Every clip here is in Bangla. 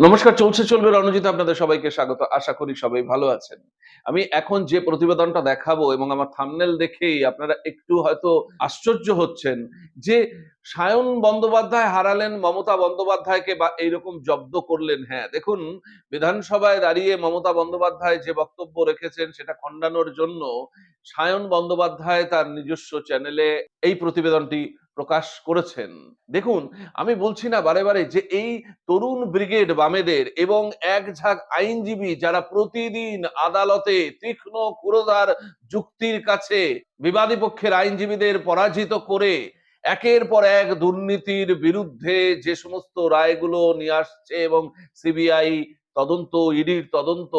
নমস্কার, চলছে, চলবে রণজিৎ, আপনাদের সবাইকে স্বাগত। আশা করি সবাই ভালো আছেন। আমি এখন যে প্রতিবেদনটা দেখাবো এবং আমার থামনেল দেখেই আপনারা একটু হয়তো আশ্চর্য হচ্ছেন যে সায়ন বন্দ্যোপাধ্যায় হারালেন, মমতা বন্দ্যোপাধ্যায়কে বা এইরকম জব্দ করলেন হ্যাঁ দেখুন, বিধানসভায় দাঁড়িয়ে মমতা বন্দ্যোপাধ্যায় যে বক্তব্য রেখেছেন সেটা খণ্ডানোর জন্য সায়ন বন্দ্যোপাধ্যায় তার নিজস্ব চ্যানেলে এই প্রতিবেদনটি প্রকাশ করেছেন। দেখুন, আমি বলছি না বারে বারে যে এই তরুণ ব্রিগেড বামেদের এবং এক ঝাঁক আইনজীবী যারা প্রতিদিন আদালতে তীক্ষ্ণ কুরোধার যুক্তির কাছে বিবাদী পক্ষের আইনজীবীদের পরাজিত করে একের পর এক দুর্নীতির বিরুদ্ধে যে সমস্ত রায়গুলো নিয়ে আসছে এবং সিবিআই তদন্ত, ইডির তদন্ত,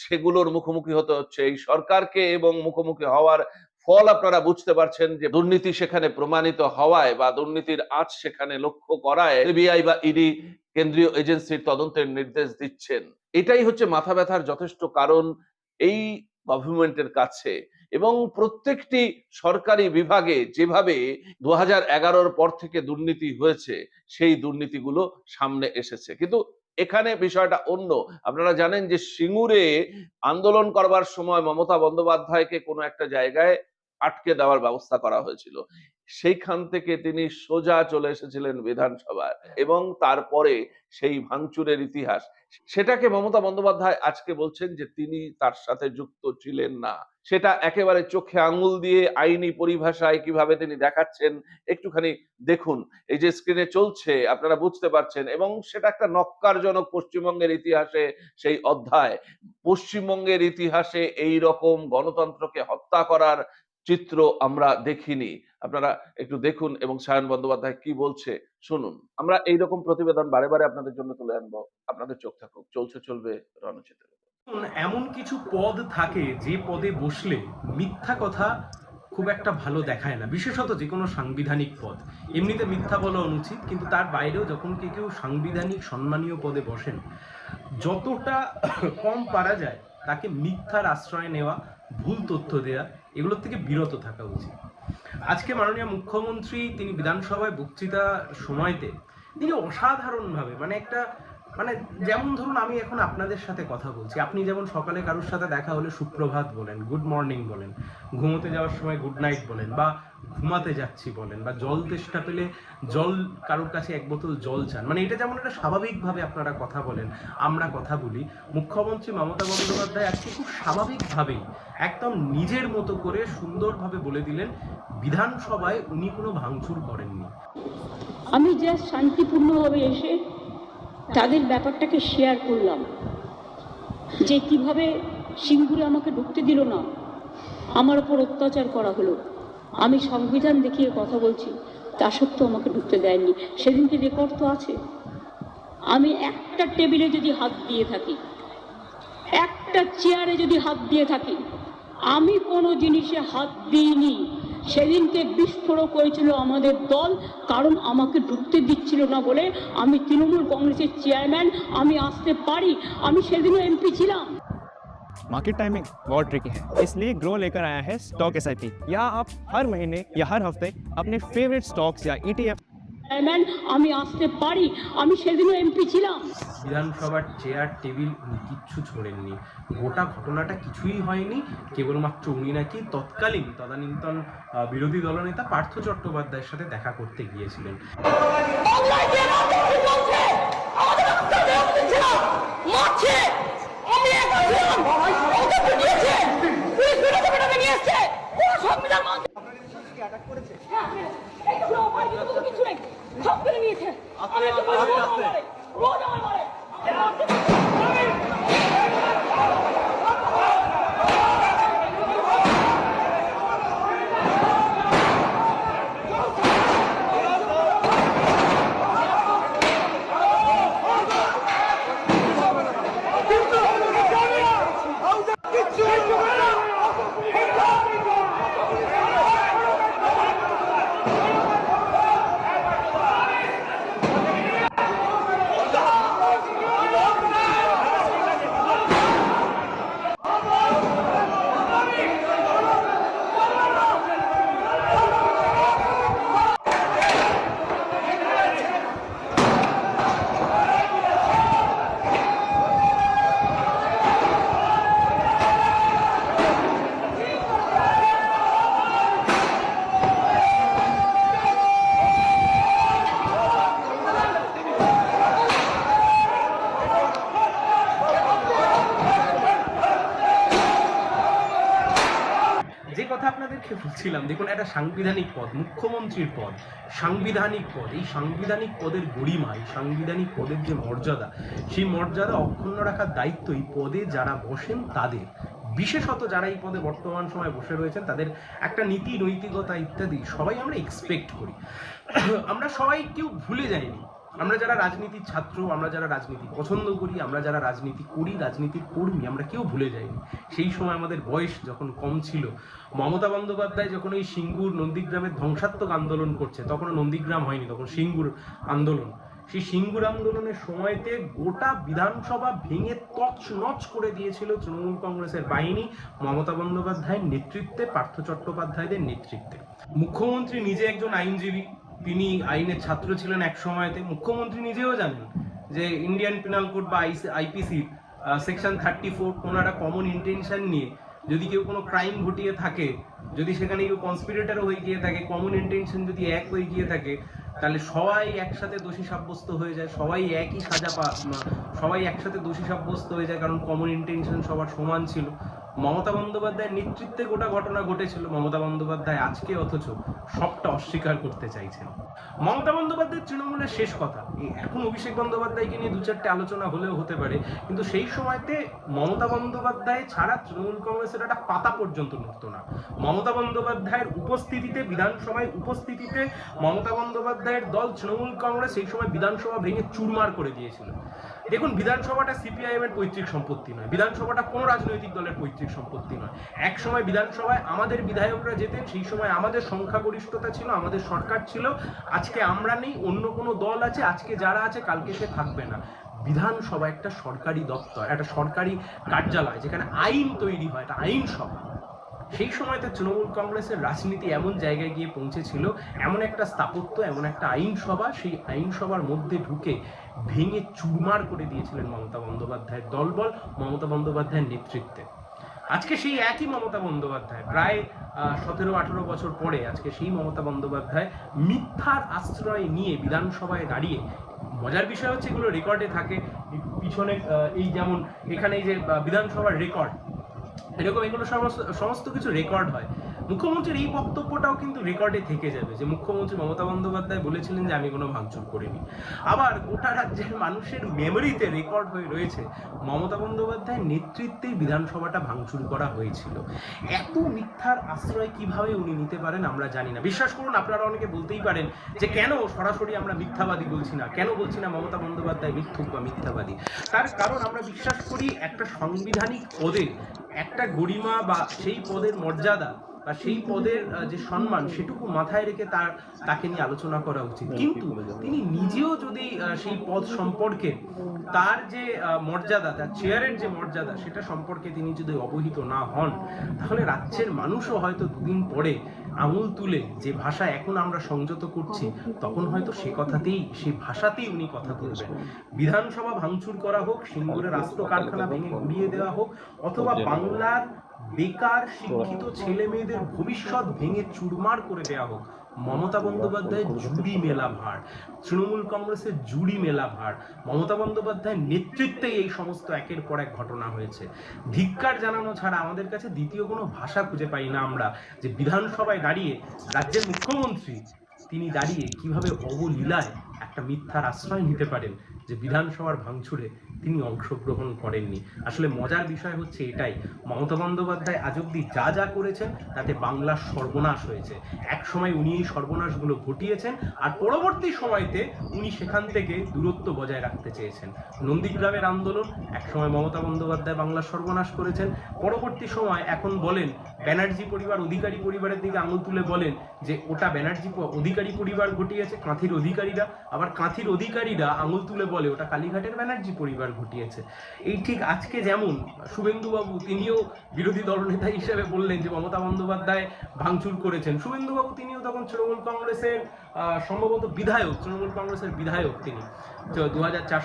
সেগুলোর মুখোমুখি হতে হচ্ছে এই সরকারকে এবং মুখোমুখি হওয়ার ফল আপনারা বুঝতে পারছেন যে দুর্নীতি সেখানে প্রমাণিত হওয়ায় বা দুর্নীতির আজ সেখানে লক্ষ্য করায় সিবিআই বা ইডি কেন্দ্রীয় এজেন্সির তদন্তের নির্দেশ দিচ্ছেন। এটাই হচ্ছে মাথা ব্যথার যথেষ্ট কারণ এই গভর্নমেন্টের কাছে। এবং প্রত্যেকটি সরকারি বিভাগে যেভাবে দু হাজার পর থেকে দুর্নীতি হয়েছে, সেই দুর্নীতিগুলো সামনে এসেছে। কিন্তু এখানে বিষয়টা অন্য। আপনারা জানেন যে সিঙ্গুরে আন্দোলন করবার সময় মমতা বন্দ্যোপাধ্যায়কে কোনো একটা জায়গায় আটকে দেওয়ার ব্যবস্থা করা হয়েছিল। সেইখান থেকে তিনি সোজা চলে এসেছিলেন বিধানসভায় এবং তারপরে সেই ভাঙচুরের ইতিহাস। সেটাকে মমতা বন্দ্যোপাধ্যায় আজকে বলছেন যে তিনি তার সাথে যুক্ত ছিলেন না। সেটা একেবারে চোখে আঙুল দিয়ে আইনি পরিভাষায় কীভাবে তিনি দেখাচ্ছেন একটুখানি দেখুন। এই যে স্ক্রিনে চলছে আপনারা বুঝতে পারছেন এবং সেটা একটা নক্কারজনক পশ্চিমবঙ্গের ইতিহাসে সেই অধ্যায়। পশ্চিমবঙ্গের ইতিহাসে এই রকম গণতন্ত্রকে হত্যা করার চিত্র আমরা দেখিনি। আপনারা একটু দেখুন এবং সায়ন বন্দ্যোপাধ্যায় কি বলছে, শুনুন। আমরা এইরকম প্রতিবেদন বারে বারে আপনাদের জন্য তুলে আনব। আপনাদের চোখ থাকুক, চলছে চলবে রণচিত্র এমন কিছু পদ থাকে যে পদে বসলে মিথ্যা কথা খুব একটা ভালো দেখায় না। বিশেষত যে কোনো সাংবিধানিক পদ। এমনিতে মিথ্যা বলা অনুচিত, কিন্তু তার বাইরেও যখন কেউ সাংবিধানিক সম্মানীয় পদে বসেন, যতটা কম পারা যায় তাকে মিথ্যার আশ্রয় নেওয়া, ভুল তথ্য দেওয়া এগুলোর থেকে বিরত থাকা উচিত। আজকে মাননীয় মুখ্যমন্ত্রী, তিনি বিধানসভায় বক্তৃতা সময়তে, তিনি অসাধারণভাবে মানে একটা মানে যেমন ধরুন আমি এখন আপনাদের সাথে কথা বলছি। আপনি যেমন সকালে কারোর সাথে দেখা হলে সুপ্রভাত বলেন গুড মর্নিং বলেন, ঘুমোতে যাওয়ার সময় গুড নাইট বলেন বা ঘুমাতে যাচ্ছি বলেন বা জল তেষ্টা পেলে জল, কারোর কাছে এক বোতল জল চান। মানে এটা যেমন একটা স্বাভাবিকভাবে আপনারা কথা বলেন, আমরা কথা বলি। মুখ্যমন্ত্রী মমতা বন্দ্যোপাধ্যায় আজকে খুব স্বাভাবিকভাবেই একদম নিজের মতো করে সুন্দরভাবে বলে দিলেন, বিধানসভায় উনি কোনো ভাঙচুর করেননি। আমি জাস্ট শান্তিপূর্ণভাবে এসে তাদের ব্যাপারটাকে শেয়ার করলাম। যে কীভাবে সিঙ্গুরে আমাকে ঢুকতে দিল না, আমার ওপর অত্যাচার করা হলো। আমি সংবিধান দেখিয়ে কথা বলছি, তা সত্ত্বেও আমাকে ঢুকতে দেয়নি। সেদিনকে রেকর্ড তো আছে। আমি একটা টেবিলে যদি হাত দিয়ে থাকি, একটা চেয়ারে যদি হাত দিয়ে থাকি, আমি কোনো জিনিসে হাত দিইনি। সেদিনকে বিস্ফোরক হয়েছিল আমাদের দল কারণ আমাকে ঢুকতে দিচ্ছিল না বলে আমি তৃণমূল কংগ্রেসের চেয়ারম্যান আমি আসতে পারি আমি সেদিনও এমপি ছিলাম मार्केट टाइमिंग बहुत ट्रिकी है इसलिए ग्रो लेकर आया है स्टॉक एस यहाँ आप हर महीने या हर हफ्ते अपने फेवरेट स्टॉक्स या E ETF চেয়ারম্যান আমি আসতে পারি আমি সেদিনও এমপি ছিলাম বিধানসভার চেয়ার টেবিল উনি কিচ্ছু ছোড়েননি গোটা ঘটনাটা কিছুই হয়নি কেবলমাত্র উনি নাকি তৎকালীন তদানীন্তন বিরোধী দলনেতা পার্থ চট্টোপাধ্যায়ের সাথে দেখা করতে গিয়েছিলেন রাজনীতি চলছে বলছিলাম দেখুন একটা সাংবিধানিক পদ, মুখ্যমন্ত্রীর পদ, সাংবিধানিক পদ, এই সাংবিধানিক পদের গরিমা, এই সাংবিধানিক পদের যে মর্যাদা, সেই মর্যাদা অক্ষুণ্ণ রাখার দায়িত্ব এই পদে যারা বসেন তাদের। বিশেষত যারা এই পদে বর্তমান সময়ে বসে রয়েছেন, তাদের একটা নীতি, নৈতিকতা ইত্যাদি সবাই আমরা এক্সপেক্ট করি। আমরা সবাই কেউ ভুলে যাইনি আমরা যারা রাজনীতির ছাত্র, আমরা যারা রাজনীতি পছন্দ করি, আমরা যারা রাজনীতি করি, রাজনীতির কর্মী, আমরা কেউ ভুলে যাইনি। সেই সময় আমাদের বয়স যখন কম ছিল, মমতা বন্দ্যোপাধ্যায় যখন এই সিঙ্গুর নন্দীগ্রামের ধ্বংসাত্মক আন্দোলন করছে তখন নন্দীগ্রাম হয়নি, তখন সিঙ্গুর আন্দোলন। সেই সিঙ্গুর আন্দোলনের সময়তে গোটা বিধানসভা ভেঙে তছ নচ করে দিয়েছিল তৃণমূল কংগ্রেসের বাহিনী, মমতা বন্দ্যোপাধ্যায়ের নেতৃত্বে, পার্থ চট্টোপাধ্যায়দের নেতৃত্বে। মুখ্যমন্ত্রী নিজে একজন আইনজীবী। তিনি আইনের ছাত্র ছিলেন এক সময়তে। মুখ্যমন্ত্রী নিজেও জানেন যে ইন্ডিয়ান পিনাল কোড বা আইপিসির সেকশন থার্টি ফোর কোনো একটা কমন ইন্টেনশন নিয়ে যদি কেউ কোনো ক্রাইম ঘটিয়ে থাকে, যদি সেখানে কেউ কনস্পিরেটার হয়ে গিয়ে থাকে কমন ইন্টেনশন যদি এক হয়ে গিয়ে থাকে, তাহলে সবাই একসাথে দোষী সাব্যস্ত হয়ে যায়, সবাই একই সাজা পা, সবাই একসাথে দোষী সাব্যস্ত হয়ে যায়, কারণ কমন ইন্টেনশন সবার সমান ছিল। মমতা বন্দ্যোপাধ্যায়ের নেতৃত্বে গোটা ঘটনা ঘটেছিল। মমতা বন্দ্যোপাধ্যায় আজকে অথচ সবটা অস্বীকার করতে চাইছেন। মমতা বন্দ্যোপাধ্যায়ের তৃণমূলের শেষ কথা। এখন অভিষেক বন্দ্যোপাধ্যায়কে নিয়ে দু চারটে আলোচনা হলেও হতে পারে। কিন্তু সেই সময়তে মমতা বন্দ্যোপাধ্যায় ছাড়া তৃণমূল কংগ্রেসের একটা পাতা পর্যন্ত নড়তো না। মমতা বন্দ্যোপাধ্যায়ের উপস্থিতিতে, বিধানসভায় উপস্থিতিতে মমতা বন্দ্যোপাধ্যায়ের দল তৃণমূল কংগ্রেস সেই সময় বিধানসভা ভেঙে চুরমার করে দিয়েছিল। দেখুন, বিধানসভাটা সিপিআইএম এর পৈতৃক সম্পত্তি নয়, বিধানসভাটা কোনো রাজনৈতিক দলের পৈতৃক সম্পত্তি নয়। এক সময় বিধানসভায় আমাদের বিধায়করা যেতেন, সেই সময় আমাদের সংখ্যাগরিষ্ঠতা ছিল, আমাদের সরকার ছিল। আজকে আমরা নেই, অন্য কোনো দল আছে, আজকে যারা আছে, কালকে সে থাকবে না। বিধানসভা একটা সরকারি দপ্তর, একটা সরকারি কার্যালয়, যেখানে আইন তৈরি হয়, একটা আইনসভা। সেই সময়তে তৃণমূল কংগ্রেসের রাজনীতি এমন জায়গায় গিয়ে পৌঁছেছিল, এমন একটা স্থাপত্য, এমন একটা আইনসভা, সেই আইনসভার মধ্যে ঢুকে ভেঙে চুরমার করে দিয়েছিলেন মমতা বন্দ্যোপাধ্যায়ের দলবল, মমতা বন্দ্যোপাধ্যায়ের নেতৃত্বে। আজকে সেই একই মমতা বন্দ্যোপাধ্যায়, প্রায় সতেরো, আঠেরো বছর পরে আজকে সেই মমতা বন্দ্যোপাধ্যায় মিথ্যার আশ্রয় নিয়ে বিধানসভায় দাঁড়িয়ে, মজার বিষয় হচ্ছে এগুলো রেকর্ডে থাকে, পিছনে এই যেমন এখানে এই যে বিধানসভার রেকর্ড এরকম এগুলো সমস্ত কিছু রেকর্ড হয়। মুখ্যমন্ত্রীর এই বক্তব্যটাও কিন্তু রেকর্ডে থেকে যাবে যে মুখ্যমন্ত্রী মমতা বন্দ্যোপাধ্যায় বলেছিলেন যে, আমি কোনো ভাঙচুর করিনি। আবার গোটা রাজ্যের মানুষের মেমোরিতে রেকর্ড হয়ে রয়েছে, মমতা বন্দ্যোপাধ্যায়ের নেতৃত্বেই বিধানসভাটা ভাঙচুর করা হয়েছিল। এত মিথ্যার আশ্রয় কীভাবে উনি নিতে পারেন আমরা জানি না। বিশ্বাস করুন, আপনারা অনেকে বলতেই পারেন যে, কেন সরাসরি আমরা মিথ্যাবাদী বলছি না? কেন বলছি না মমতা বন্দ্যোপাধ্যায় মিথ্যুক বা মিথ্যাবাদী? তার কারণ আমরা বিশ্বাস করি একটা সাংবিধানিক পদে একটা গরিমা বা সেই পদের মর্যাদা বা সেই পদের যে সম্মান সেটুকু মাথায় রেখে তার তাকে নিয়ে আলোচনা করা উচিত। কিন্তু তিনি নিজেও যদি সেই পদ সম্পর্কে তার যে মর্যাদা তার চেয়ারের যে মর্যাদা সেটা সম্পর্কে তিনি যদি অবহিত না হন তাহলে রাজ্যের মানুষও হয়তো দুদিন পরে আঙুল তুলে যে ভাষা এখন আমরা সংযত করছি তখন হয়তো সে কথাতেই সেই ভাষাতেই উনি কথা বলবেন। বিধানসভা ভাঙচুর করা হোক সিঙ্গুরের রাষ্ট্র কারখানা ভেঙে গুড়িয়ে দেওয়া হোক অথবা বাংলার বেকার শিক্ষিত ছেলে মেয়েদের ভবিষ্যৎ ভেঙে চুরমার করে দেওয়া হোক মমতা বন্দ্যোপাধ্যায়ের জুড়ি মেলা ভার তৃণমূল কংগ্রেসের জুড়ি মেলা ভার মমতা বন্দ্যোপাধ্যায়ের নেতৃত্বে এই সমস্ত একের পর এক ঘটনা হয়েছে। ধিক্কার জানানো ছাড়া আমাদের কাছে দ্বিতীয় কোনো ভাষা খুঁজে পাই না আমরা, যে বিধানসভায় দাঁড়িয়ে রাজ্যের মুখ্যমন্ত্রী তিনি দাঁড়িয়ে কীভাবে অবলীলায় একটা মিথ্যার আশ্রয় নিতে পারেন যে বিধানসভার ভাঙচুরে তিনি অংশগ্রহণ করেননি। আসলে মজার বিষয় হচ্ছে এটাই, মমতা বন্দ্যোপাধ্যায় আজ অব্দি যা যা করেছেন তাতে বাংলার সর্বনাশ হয়েছে। এক সময় উনি এই সর্বনাশগুলো ঘটিয়েছেন আর পরবর্তী সময়তে উনি সেখান থেকে দূরত্ব বজায় রাখতে চেয়েছেন। নন্দীগ্রামের আন্দোলন এক সময় মমতা বন্দ্যোপাধ্যায় বাংলার সর্বনাশ করেছেন, পরবর্তী সময় এখন বলেন, ব্যানার্জি পরিবার, অধিকারী পরিবারের দিকে আঙুল তুলে বলেন যে ওটা ব্যানার্জি অধিকারী পরিবার ঘটিয়েছে, কাঁথির অধিকারীরা। আবার কাঁথির অধিকারীরা আঙুল তুলে বলে, ওটা কালীঘাটের ব্যানার্জি পরিবার ঘটিয়েছে। এই ঠিক আজকে যেমন শুভেন্দুবাবু তিনিও বিরোধী দলনেতা হিসেবে বললেন যে মমতা বন্দ্যোপাধ্যায় ভাঙচুর করেছেন। শুভেন্দুবাবু তিনিও তখন তৃণমূল কংগ্রেসের সম্ভবত বিধায়ক, তৃণমূল কংগ্রেসের বিধায়ক তিনি। দু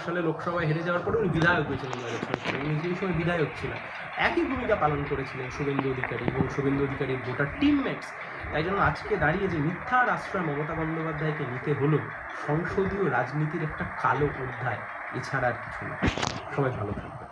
সালে লোকসভায় হেরে যাওয়ার পরে উনি বিধায়ক হয়েছিলেন হাজার উনি সেই সময় বিধায়ক ছিলেন। একই ভূমিকা পালন করেছিলেন শুভেন্দু অধিকারী এবং শুভেন্দু অধিকারীর গোটা টিমমেটস তাই জন্য আজকে দাঁড়িয়ে যে মিথ্যার আশ্রয় মমতা বন্দ্যোপাধ্যায়কে নিতে হলো, সংসদীয় রাজনীতির একটা কালো অধ্যায়, এছাড়া আর কিছু না। সবাই ভালো থাকবে